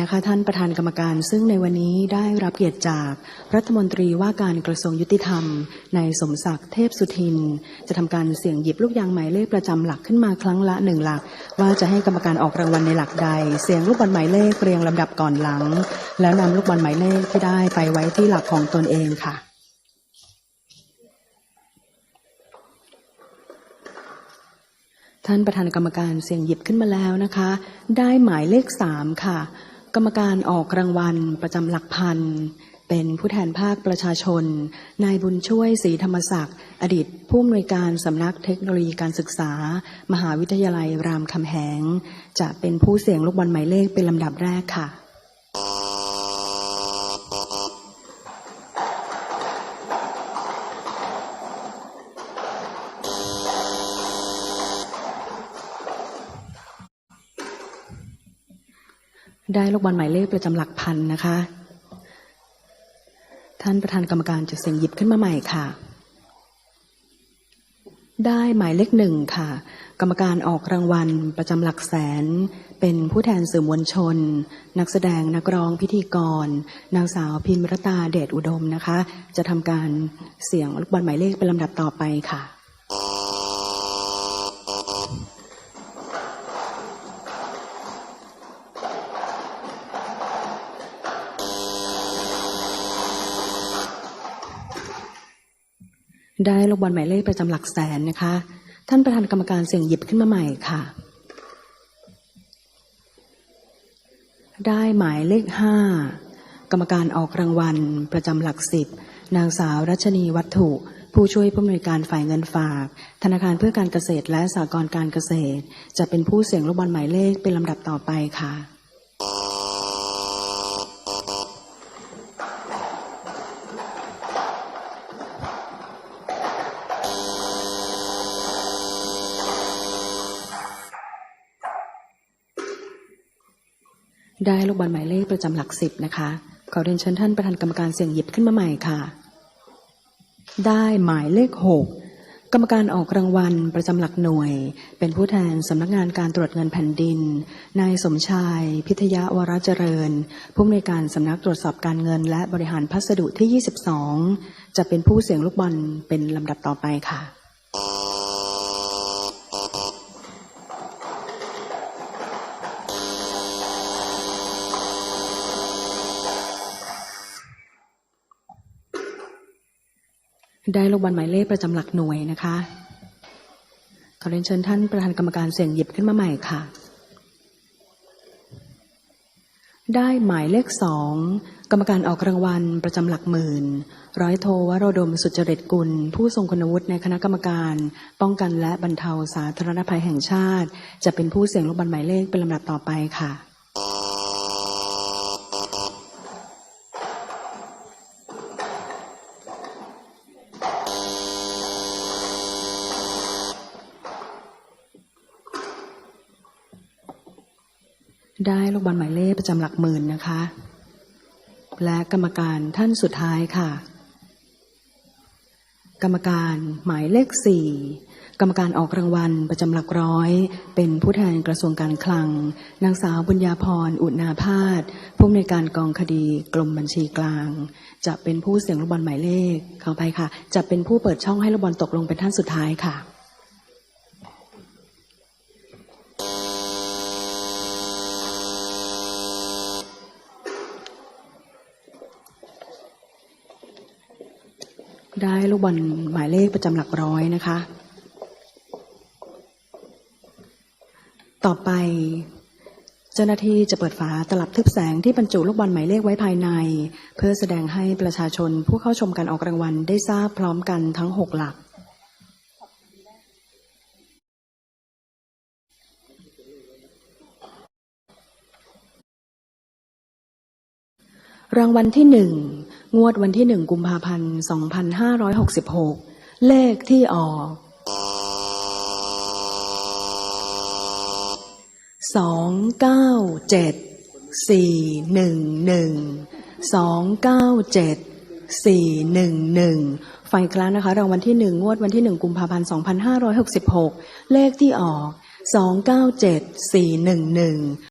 นะคะท่านประธานกรรมการซึ่งในวันนี้ได้รับเกียรติจากรัฐมนตรีว่าการกระทรวงยุติธรรมนายสมศักดิ์เทพสุทิน จะทำการเสี่ยงหยิบลูกยางหมายเลขประจำหลักขึ้นมาครั้งละหนึ่งหลัก ว่าจะให้กรรมการออกรางวัลในหลักใด เสียงลูกบอลหมายเลขเรียงลำดับก่อนหลัง แล้วนำลูกบอลหมายเลขที่ได้ไปไว้ที่หลักของตนเองค่ะท่านประธานกรรมการเสียงหยิบขึ้นมาแล้วนะคะ ได้หมายเลขสามค่ะ กรรมการออกรางวัลประจำหลักพัน เป็นผู้แทนภาคประชาชน นายบุญช่วยศรีธรรมศักดิ์อดีตผู้อำนวยการสำนักเทคโนโลยีการศึกษา มหาวิทยาลัยรามคำแหง จะเป็นผู้เสี่ยงลูกบอลหมายเลขเป็นลำดับแรกค่ะ ได้ลูกบอลหมายเลขประจำหลักพันนะคะ ท่านประธานกรรมการจะเสียงหยิบขึ้นมาใหม่ค่ะ ได้หมายเลขหนึ่งค่ะ กรรมการออกรางวัลประจำหลักแสน เป็นผู้แทนสื่อมวลชน นักแสดงนักร้องพิธีกร นางสาวพิมรตาเดชอุดมนะคะ จะทำการเสียงลูกบอลหมายเลขเป็นลำดับต่อไปค่ะ ได้ลูกบอลหมายเลขประจำหลักแสนนะคะ ท่านประธานกรรมการเสี่ยงหยิบขึ้นมาใหม่ค่ะ ได้หมายเลขห้ากรรมการออกรางวัลประจำหลักสิบนางสาวรัชนีวัตถุ ผู้ช่วยผู้อำนวยการฝ่ายเงินฝาก ธนาคารเพื่อการเกษตรและสหกรณ์การเกษตร จะเป็นผู้เสี่ยงลูกบอลหมายเลขเป็นลำดับต่อไปค่ะ ได้ลูกบอลหมายเลขประจำหลักสิบนะคะขอเรียนเชิญท่านประธานกรรมการเสี่ยงหยิบขึ้นมาใหม่ค่ะ ได้หมายเลขหกกรรมการออกรางวัลประจำหลักหน่วย เป็นผู้แทนสำนักงานการตรวจเงินแผ่นดิน นายสมชาย พิทยาวรเจริญ ผู้อำนวยการสำนักตรวจสอบการเงิน และบริหารพัสดุที่ 22 จะเป็นผู้เสี่ยงลูกบอลเป็นลำดับต่อไปค่ะ ได้ลูกบอลหมายเลขประจำหลักหน่วยนะคะขอเรียนเชิญท่านประธานกรรมการเสี่ยงหยิบขึ้นมาใหม่ค่ะ ได้หมายเลขสองกรรมการออกรางวัลประจำหลักหมื่น ร้อยโทวโรดมสุจริตกุล ผู้ทรงคุณวุฒิในคณะกรรมการ ป้องกันและบรรเทาสาธารณภัยแห่งชาติ จะเป็นผู้เสี่ยงลูกบอลหมายเลขเป็นลำดับต่อไปค่ะ ได้ลูกบอลหมายเลขประจำหลักหมื่นนะคะ และกรรมการท่านสุดท้ายค่ะ กรรมการหมายเลขสี่กรรมการออกรางวัลประจำหลักร้อย เป็นผู้แทนกระทรวงการคลัง นางสาวบุญญาพรอุณาพาสผู้อำนวยการกองคดีกรมบัญชีกลาง จะเป็นผู้เสี่ยงลูกบอลหมายเลขเข้าไปค่ะ จะเป็นผู้เปิดช่องให้ลูกบอลตกลงเป็นท่านสุดท้ายค่ะ ได้ลูกบอลหมายเลขประจำหลักร้อยนะคะ ต่อไป เจ้าหน้าที่จะเปิดฝาตลับทึบแสงที่บรรจุลูกบอลหมายเลขไว้ภายใน เพื่อแสดงให้ประชาชนผู้เข้าชมการออกรางวัลได้ทราบพร้อมกันทั้งหกหลัก รางวัลที่หนึ่ง งวดวันที่หนึ่งกุมภาพันธ์สองพันห้าร้อยหกสิบหกเลขที่ออกสองเก้าเจ็ดสี่หนึ่งหนึ่งสองเก้าเจ็ดสี่หนึ่งหนึ่งไฟกลางนะคะรางวัลที่หนึ่งงวดวันที่หนึ่งกุมภาพันธ์สองพันห้าร้อยหกสิบหกเลขที่ออกสองเก้าเจ็ดสี่หนึ่งหนึ่ง